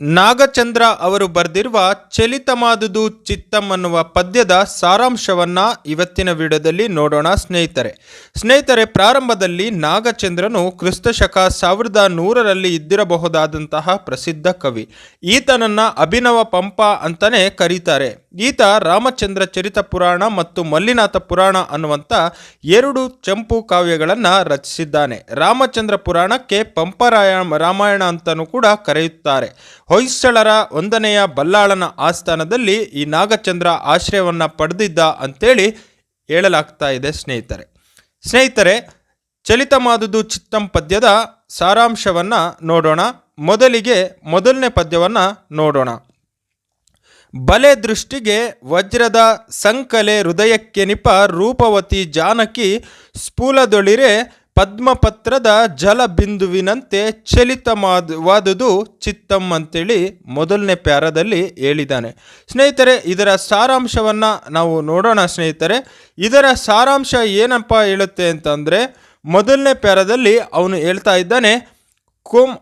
ನಾಗಚಂದ್ರ ಅವರು ಬರೆದಿರುವ ಚಲಿತಮಾದುದು ಚಿತ್ತಂ ಅನ್ನುವ ಪದ್ಯದ ಸಾರಾಂಶವನ್ನ ಇವತ್ತಿನ ವಿಡಿಯೋದಲ್ಲಿ ನೋಡೋಣ ಸ್ನೇಹಿತರೆ. ಸ್ನೇಹಿತರೆ, ಪ್ರಾರಂಭದಲ್ಲಿ ನಾಗಚಂದ್ರನು ಕ್ರಿಸ್ತಶಕ ಸಾವಿರದ ನೂರರಲ್ಲಿ ಇದ್ದಿರಬಹುದಾದಂತಹ ಪ್ರಸಿದ್ಧ ಕವಿ. ಈತನನ್ನ ಅಭಿನವ ಪಂಪ ಅಂತಲೇ ಕರೀತಾರೆ. ಈತ ರಾಮಚಂದ್ರ ಚರಿತ ಪುರಾಣ ಮತ್ತು ಮಲ್ಲಿನಾಥ ಪುರಾಣ ಅನ್ನುವಂಥ ಎರಡು ಚಂಪು ಕಾವ್ಯಗಳನ್ನು ರಚಿಸಿದ್ದಾನೆ. ರಾಮಚಂದ್ರ ಪುರಾಣಕ್ಕೆ ಪಂಪರಾಯ ರಾಮಾಯಣ ಅಂತಲೂ ಕೂಡ ಕರೆಯುತ್ತಾರೆ. ಹೊಯ್ಸಳರ ಒಂದನೆಯ ಬಲ್ಲಾಳನ ಆಸ್ಥಾನದಲ್ಲಿ ಈ ನಾಗಚಂದ್ರ ಆಶ್ರಯವನ್ನು ಪಡೆದಿದ್ದ ಅಂತೇಳಿ ಹೇಳಲಾಗ್ತಾ ಇದೆ ಸ್ನೇಹಿತರೆ. ಸ್ನೇಹಿತರೆ, ಚಲಿತಮಾದುದು ಚಿತ್ತಂ ಪದ್ಯದ ಸಾರಾಂಶವನ್ನು ನೋಡೋಣ. ಮೊದಲಿಗೆ ಮೊದಲನೇ ಪದ್ಯವನ್ನು ನೋಡೋಣ. ಬಲೆ ದೃಷ್ಟಿಗೆ ವಜ್ರದ ಸಂಕಲೆ ಹೃದಯಕ್ಕೆ ನಿಪ ರೂಪವತಿ ಜಾನಕಿ ಸ್ಫೂಲದೊಳಿರೆ ಪದ್ಮಪತ್ರದ ಜಲಬಿಂದುವಿನಂತೆ ಚಲಿತವಾದುದು ಚಿತ್ತಂ ಅಂತೇಳಿ ಮೊದಲನೇ ಪ್ಯಾರದಲ್ಲಿ ಹೇಳಿದ್ದಾನೆ. ಸ್ನೇಹಿತರೆ, ಇದರ ಸಾರಾಂಶವನ್ನು ನಾವು ನೋಡೋಣ ಸ್ನೇಹಿತರೆ. ಇದರ ಸಾರಾಂಶ ಏನಪ್ಪ ಹೇಳುತ್ತೆ ಅಂತಂದರೆ, ಮೊದಲನೇ ಪ್ಯಾರದಲ್ಲಿ ಅವನು ಹೇಳ್ತಾ ಇದ್ದಾನೆ ಕೋಮ್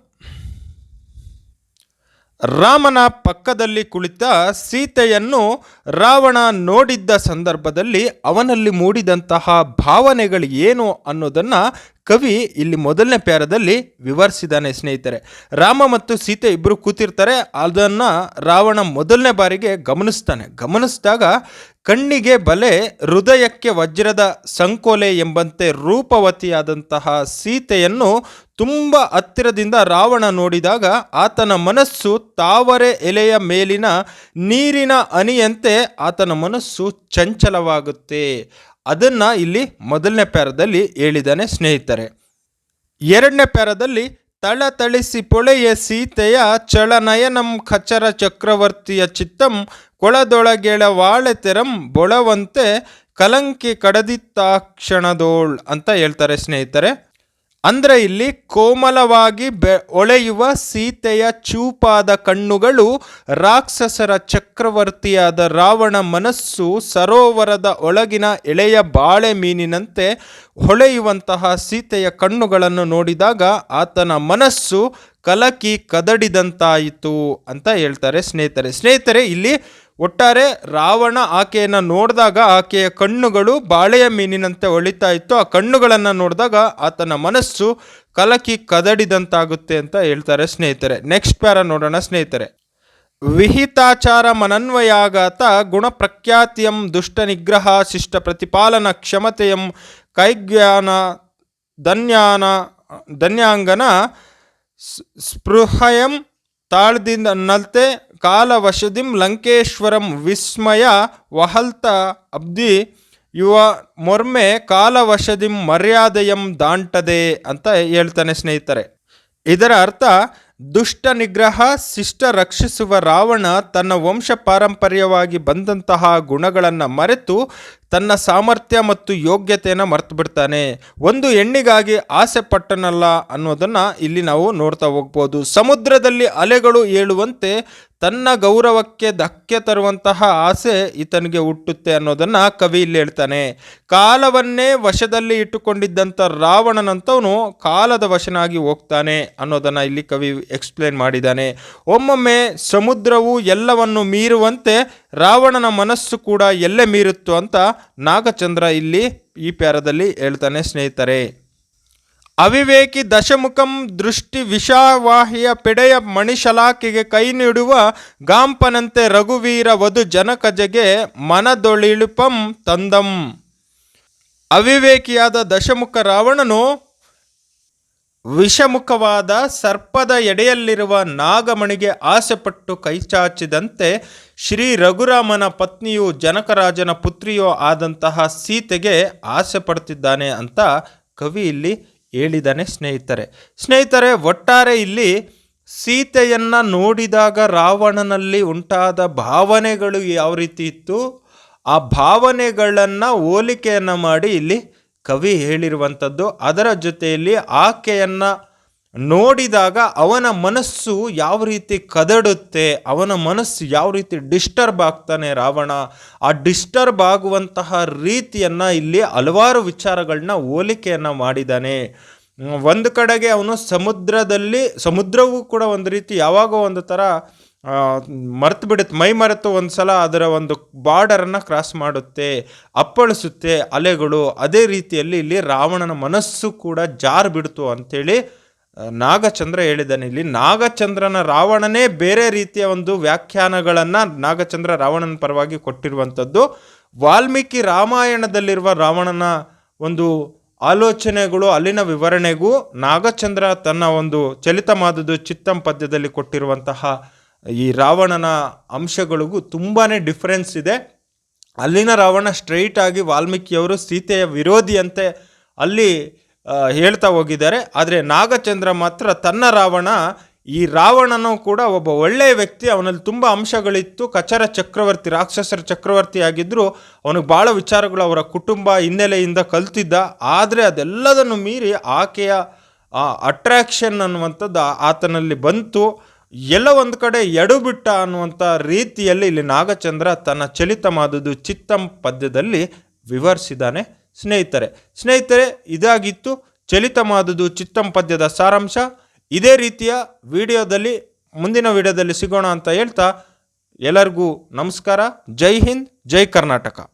ರಾಮನ ಪಕ್ಕದಲ್ಲಿ ಕುಳಿತ ಸೀತೆಯನ್ನು ರಾವಣ ನೋಡಿದ್ದ ಸಂದರ್ಭದಲ್ಲಿ ಅವನಲ್ಲಿ ಮೂಡಿದಂತಹ ಭಾವನೆಗಳು ಏನು ಅನ್ನೋದನ್ನು ಕವಿ ಇಲ್ಲಿ ಮೊದಲನೇ ಪ್ಯಾರದಲ್ಲಿ ವಿವರಿಸಿದ್ದಾನೆ ಸ್ನೇಹಿತರೆ. ರಾಮ ಮತ್ತು ಸೀತೆ ಇಬ್ಬರು ಕೂತಿರ್ತಾರೆ, ಅದನ್ನು ರಾವಣ ಮೊದಲನೇ ಬಾರಿಗೆ ಗಮನಿಸ್ತಾನೆ. ಗಮನಿಸಿದಾಗ ಕಣ್ಣಿಗೆ ಬಲೆ, ಹೃದಯಕ್ಕೆ ವಜ್ರದ ಸಂಕೋಲೆ ಎಂಬಂತೆ ರೂಪವತಿಯಾದಂತಹ ಸೀತೆಯನ್ನು ತುಂಬ ಹತ್ತಿರದಿಂದ ರಾವಣ ನೋಡಿದಾಗ ಆತನ ಮನಸ್ಸು ತಾವರೆ ಎಲೆಯ ಮೇಲಿನ ನೀರಿನ ಅನಿಯಂತೆ ಆತನ ಮನಸ್ಸು ಚಂಚಲವಾಗುತ್ತೆ. ಅದನ್ನು ಇಲ್ಲಿ ಮೊದಲನೇ ಪ್ಯಾರದಲ್ಲಿ ಹೇಳಿದ್ದಾನೆ ಸ್ನೇಹಿತರೆ. ಎರಡನೇ ಪ್ಯಾರದಲ್ಲಿ ತಳತಳಿಸಿ ಪೊಳೆಯ ಸೀತೆಯ ಚಳನಯನಂ ಖಚರ ಚಕ್ರವರ್ತಿಯ ಚಿತ್ತಂ ಕೊಳದೊಳಗೆಳ ವಾಳೆ ತೆರಂ ಬೊಳವಂತೆ ಕಲಂಕಿ ಕಡದಿತ್ತಾಕ್ಷಣದೋಳ್ ಅಂತ ಹೇಳ್ತಾರೆ ಸ್ನೇಹಿತರೆ. ಅಂದರೆ ಇಲ್ಲಿ ಕೋಮಲವಾಗಿ ಬೆ, ಒಳೆಯುವ ಸೀತೆಯ ಚೂಪಾದ ಕಣ್ಣುಗಳು ರಾಕ್ಷಸರ ಚಕ್ರವರ್ತಿಯಾದ ರಾವಣ ಮನಸ್ಸು ಸರೋವರದ ಒಳಗಿನ ಎಳೆಯ ಬಾಳೆ ಮೀನಿನಂತೆ ಹೊಳೆಯುವಂತಹ ಸೀತೆಯ ಕಣ್ಣುಗಳನ್ನು ನೋಡಿದಾಗ ಆತನ ಮನಸ್ಸು ಕಲಕಿ ಕದಡಿದಂತಾಯಿತು ಅಂತ ಹೇಳ್ತಾರೆ ಸ್ನೇಹಿತರೆ. ಸ್ನೇಹಿತರೆ, ಇಲ್ಲಿ ಒಟ್ಟಾರೆ ರಾವಣ ಆಕೆಯನ್ನು ನೋಡಿದಾಗ ಆಕೆಯ ಕಣ್ಣುಗಳು ಬಾಳೆಯ ಮೀನಿನಂತೆ ಒಳಿತಾ ಇತ್ತು. ಆ ಕಣ್ಣುಗಳನ್ನು ನೋಡಿದಾಗ ಆತನ ಮನಸ್ಸು ಕಲಕಿ ಕದಡಿದಂತಾಗುತ್ತೆ ಅಂತ ಹೇಳ್ತಾರೆ ಸ್ನೇಹಿತರೆ. ನೆಕ್ಸ್ಟ್ ಪ್ಯಾರ ನೋಡೋಣ ಸ್ನೇಹಿತರೆ. ವಿಹಿತಾಚಾರ ಮನನ್ವಯಾಗಾತ ಗುಣ ಪ್ರಖ್ಯಾತಿಯಂ ದುಷ್ಟ ನಿಗ್ರಹ ಶಿಷ್ಟ ಪ್ರತಿಪಾಲನ ಕ್ಷಮತೆಯಂ ಕೈಜ್ಞಾನ ಧನ್ಯಾನ ಧನ್ಯಾಂಗನ ಸ್ಪೃಹಯಂ ತಾಳ್ದಿಂದ ನಲ್ತೆ ಕಾಲವಶದಿಂ ಲಂಕೇಶ್ವರಂ ವಿಸ್ಮಯ ವಹಲ್ತ ಅಬ್ದಿ ಯುವ ಮೊರ್ಮೆ ಕಾಲವಶದಿಂ ಮರ್ಯಾದೆಯಂ ದಾಂಟದೆ ಅಂತ ಹೇಳ್ತಾನೆ ಸ್ನೇಹಿತರೆ. ಇದರ ಅರ್ಥ, ದುಷ್ಟ ನಿಗ್ರಹ ಶಿಷ್ಟ ರಕ್ಷಿಸುವ ರಾವಣ ತನ್ನ ವಂಶ ಪಾರಂಪರ್ಯವಾಗಿ ಬಂದಂತಹ ಗುಣಗಳನ್ನು ಮರೆತು ತನ್ನ ಸಾಮರ್ಥ್ಯ ಮತ್ತು ಯೋಗ್ಯತೆಯನ್ನು ಮರೆತು ಬಿಡ್ತಾನೆ. ಒಂದು ಹೆಣ್ಣಿಗಾಗಿ ಆಸೆ ಪಟ್ಟನಲ್ಲ ಅನ್ನೋದನ್ನು ಇಲ್ಲಿ ನಾವು ನೋಡ್ತಾ ಹೋಗ್ಬೋದು. ಸಮುದ್ರದಲ್ಲಿ ಅಲೆಗಳು ಏಳುವಂತೆ ತನ್ನ ಗೌರವಕ್ಕೆ ಧಕ್ಕೆ ತರುವಂತಹ ಆಸೆ ಈತನಿಗೆ ಹುಟ್ಟುತ್ತೆ ಅನ್ನೋದನ್ನು ಕವಿ ಇಲ್ಲಿ ಹೇಳ್ತಾನೆ. ಕಾಲವನ್ನೇ ವಶದಲ್ಲಿ ಇಟ್ಟುಕೊಂಡಿದ್ದಂಥ ರಾವಣನಂತವನು ಕಾಲದ ವಶನಾಗಿ ಹೋಗ್ತಾನೆ ಅನ್ನೋದನ್ನು ಇಲ್ಲಿ ಕವಿ ಎಕ್ಸ್ಪ್ಲೇನ್ ಮಾಡಿದ್ದಾನೆ. ಒಮ್ಮೊಮ್ಮೆ ಸಮುದ್ರವು ಎಲ್ಲವನ್ನು ಮೀರುವಂತೆ ರಾವಣನ ಮನಸ್ಸು ಕೂಡ ಎಲ್ಲೇ ಮೀರುತ್ತೋ ಅಂತ ನಾಗಚಂದ್ರ ಇಲ್ಲಿ ಈ ಪ್ಯಾರದಲ್ಲಿ ಹೇಳ್ತಾನೆ ಸ್ನೇಹಿತರೆ. ಅವಿವೇಕಿ ದಶಮುಖಂ ದೃಷ್ಟಿ ವಿಷಾವಾಹಿಯ ಪೆಡೆಯ ಮಣಿಶಲಾಕೆಗೆ ಕೈ ನೀಡುವ ಗಾಂಪನಂತೆ ರಘುವೀರ ವಧು ಜನಕಜಗೆ ಮನದೊಳಿಳುಪಂ ತಂದಂ. ಅವಿವೇಕಿಯಾದ ದಶಮುಖ ರಾವಣನು ವಿಷಮುಖವಾದ ಸರ್ಪದ ಎಡೆಯಲ್ಲಿರುವ ನಾಗಮಣಿಗೆ ಆಸೆಪಟ್ಟು ಕೈಚಾಚಿದಂತೆ ಶ್ರೀ ರಘುರಾಮನ ಪತ್ನಿಯು ಜನಕರಾಜನ ಪುತ್ರಿಯೋ ಆದಂತಹ ಸೀತೆಗೆ ಆಸೆ ಪಡ್ತಿದ್ದಾನೆ ಅಂತ ಕವಿ ಇಲ್ಲಿ ಹೇಳಿದ್ದಾನೆ ಸ್ನೇಹಿತರೆ. ಸ್ನೇಹಿತರೆ, ಒಟ್ಟಾರೆ ಇಲ್ಲಿ ಸೀತೆಯನ್ನು ನೋಡಿದಾಗ ರಾವಣನಲ್ಲಿ ಉಂಟಾದ ಭಾವನೆಗಳು ಯಾವ ರೀತಿ ಇತ್ತು? ಆ ಭಾವನೆಗಳನ್ನು ಹೋಲಿಕೆಯನ್ನು ಮಾಡಿ ಇಲ್ಲಿ ಕವಿ ಹೇಳಿರುವಂಥದ್ದು ಅದರ ಜೊತೆಯಲ್ಲಿ ಆಕೆಯನ್ನು ನೋಡಿದಾಗ ಅವನ ಮನಸ್ಸು ಯಾವ ರೀತಿ ಕದಡುತ್ತೆ, ಅವನ ಮನಸ್ಸು ಯಾವ ರೀತಿ ಡಿಸ್ಟರ್ಬ್ ಆಗ್ತಾನೆ ರಾವಣ, ಆ ಡಿಸ್ಟರ್ಬ್ ಆಗುವಂತಹ ರೀತಿಯನ್ನು ಇಲ್ಲಿ ಹಲವಾರು ವಿಚಾರಗಳನ್ನ ಹೋಲಿಕೆಯನ್ನು ಮಾಡಿದ್ದಾನೆ ಒಂದು ಕಡೆಗೆ ಅವನು ಸಮುದ್ರದಲ್ಲಿ, ಸಮುದ್ರವೂ ಕೂಡ ಒಂದು ರೀತಿ ಯಾವಾಗೋ ಒಂದು ಥರ ಮರೆತು ಬಿಡುತ್ತೆ, ಮೈ ಮರೆತು ಒಂದು ಸಲ ಅದರ ಒಂದು ಬಾರ್ಡರನ್ನು ಕ್ರಾಸ್ ಮಾಡುತ್ತೆ, ಅಪ್ಪಳಿಸುತ್ತೆ ಅಲೆಗಳು. ಅದೇ ರೀತಿಯಲ್ಲಿ ಇಲ್ಲಿ ರಾವಣನ ಮನಸ್ಸು ಕೂಡ ಜಾರು ಬಿಡ್ತು ಅಂಥೇಳಿ ನಾಗಚಂದ್ರ ಹೇಳಿದ್ದಾನೆ ಇಲ್ಲಿ, ನಾಗಚಂದ್ರನ ರಾವಣನೇ ಬೇರೆ ರೀತಿಯ ಒಂದು ವ್ಯಾಖ್ಯಾನಗಳನ್ನು ನಾಗಚಂದ್ರ ರಾವಣನ ಪರವಾಗಿ ಕೊಟ್ಟಿರುವಂಥದ್ದು. ವಾಲ್ಮೀಕಿ ರಾಮಾಯಣದಲ್ಲಿರುವ ರಾವಣನ ಒಂದು ಆಲೋಚನೆಗಳು, ಅಲ್ಲಿನ ವಿವರಣೆಗೂ ನಾಗಚಂದ್ರ ತನ್ನ ಒಂದು ಚಲಿತ ಮಾದದು ಚಿತ್ತಂ ಪದ್ಯದಲ್ಲಿ ಕೊಟ್ಟಿರುವಂತಹ ಈ ರಾವಣನ ಅಂಶಗಳಿಗೂ ತುಂಬಾ ಡಿಫ್ರೆನ್ಸ್ ಇದೆ. ಅಲ್ಲಿನ ರಾವಣ ಸ್ಟ್ರೈಟ್ ಆಗಿ ವಾಲ್ಮೀಕಿಯವರು ಸೀತೆಯ ವಿರೋಧಿಯಂತೆ ಅಲ್ಲಿ ಹೇಳ್ತಾ ಹೋಗಿದ್ದಾರೆ. ಆದರೆ ನಾಗಚಂದ್ರ ಮಾತ್ರ ತನ್ನ ರಾವಣ, ಈ ರಾವಣನು ಕೂಡ ಒಬ್ಬ ಒಳ್ಳೆಯ ವ್ಯಕ್ತಿ. ಅವನಲ್ಲಿ ತುಂಬ ಅಂಶಗಳಿತ್ತು. ಕಚರ ಚಕ್ರವರ್ತಿ, ರಾಕ್ಷಸರ ಚಕ್ರವರ್ತಿ ಆಗಿದ್ದರೂ ಅವನಿಗೆ ಭಾಳ ವಿಚಾರಗಳು ಅವರ ಕುಟುಂಬ ಹಿನ್ನೆಲೆಯಿಂದ ಕಲ್ತಿದ್ದ. ಆದರೆ ಅದೆಲ್ಲದನ್ನು ಮೀರಿ ಆಕೆಯ ಅಟ್ರಾಕ್ಷನ್ ಅನ್ನುವಂಥದ್ದು ಆತನಲ್ಲಿ ಬಂತು. ಎಲ್ಲ ಒಂದು ಕಡೆ ಎಡು ಬಿಟ್ಟ ಅನ್ನುವಂಥ ರೀತಿಯಲ್ಲಿ ಇಲ್ಲಿ ನಾಗಚಂದ್ರ ತನ್ನ ಚಲಿತ ಮಾದುದು ಚಿತ್ತಂ ಪದ್ಯದಲ್ಲಿ ವಿವರಿಸಿದ್ದಾನೆ. ಸ್ನೇಹಿತರೆ. ಸ್ನೇಹಿತರೆ, ಇದಾಗಿತ್ತು ಚಲಿತ ಮಾದುದು ಚಿತ್ತಂ ಪದ್ಯದ ಸಾರಾಂಶ. ಇದೇ ರೀತಿಯ ವಿಡಿಯೋದಲ್ಲಿ, ಮುಂದಿನ ವಿಡಿಯೋದಲ್ಲಿ ಸಿಗೋಣ ಅಂತ ಹೇಳ್ತಾ ಎಲ್ಲರಿಗೂ ನಮಸ್ಕಾರ. ಜೈ ಹಿಂದ್, ಜೈ ಕರ್ನಾಟಕ.